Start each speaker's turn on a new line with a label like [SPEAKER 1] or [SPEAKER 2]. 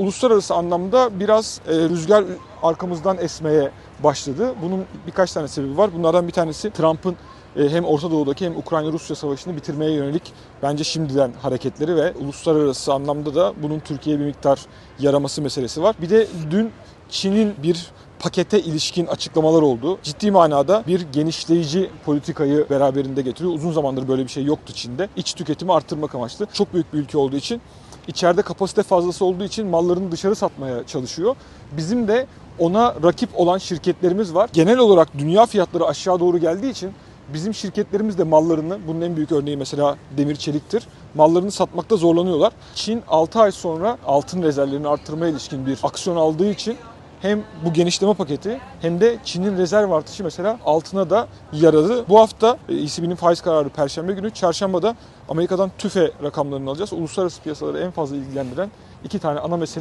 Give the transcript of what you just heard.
[SPEAKER 1] uluslararası anlamda biraz e, rüzgar arkamızdan esmeye başladı. Bunun birkaç tane sebebi var. Bunlardan bir tanesi Trump'ın e, hem Orta Doğu'daki hem Ukrayna-Rusya savaşını bitirmeye yönelik bence şimdiden hareketleri ve uluslararası anlamda da bunun Türkiye'ye bir miktar yaraması meselesi var. Bir de dün Çin'in bir pakete ilişkin açıklamalar oldu. Ciddi manada bir genişleyici politikayı beraberinde getiriyor. Uzun zamandır böyle bir şey yoktu Çin'de. İç tüketimi arttırmak amaçlı. Çok büyük bir ülke olduğu için içeride kapasite fazlası olduğu için mallarını dışarı satmaya çalışıyor. Bizim de ona rakip olan şirketlerimiz var. Genel olarak dünya fiyatları aşağı doğru geldiği için bizim şirketlerimiz de mallarını, bunun en büyük örneği mesela demir çeliktir, mallarını satmakta zorlanıyorlar. Çin 6 ay sonra altın rezervlerini arttırmaya ilişkin bir aksiyon aldığı için hem bu genişleme paketi hem de Çin'in rezerv artışı mesela altına da yaradı. Bu hafta e, ECB'nin faiz kararı Perşembe günü, Çarşamba da Amerika'dan TÜFE rakamlarını alacağız. Uluslararası piyasaları en fazla ilgilendiren iki tane ana mesele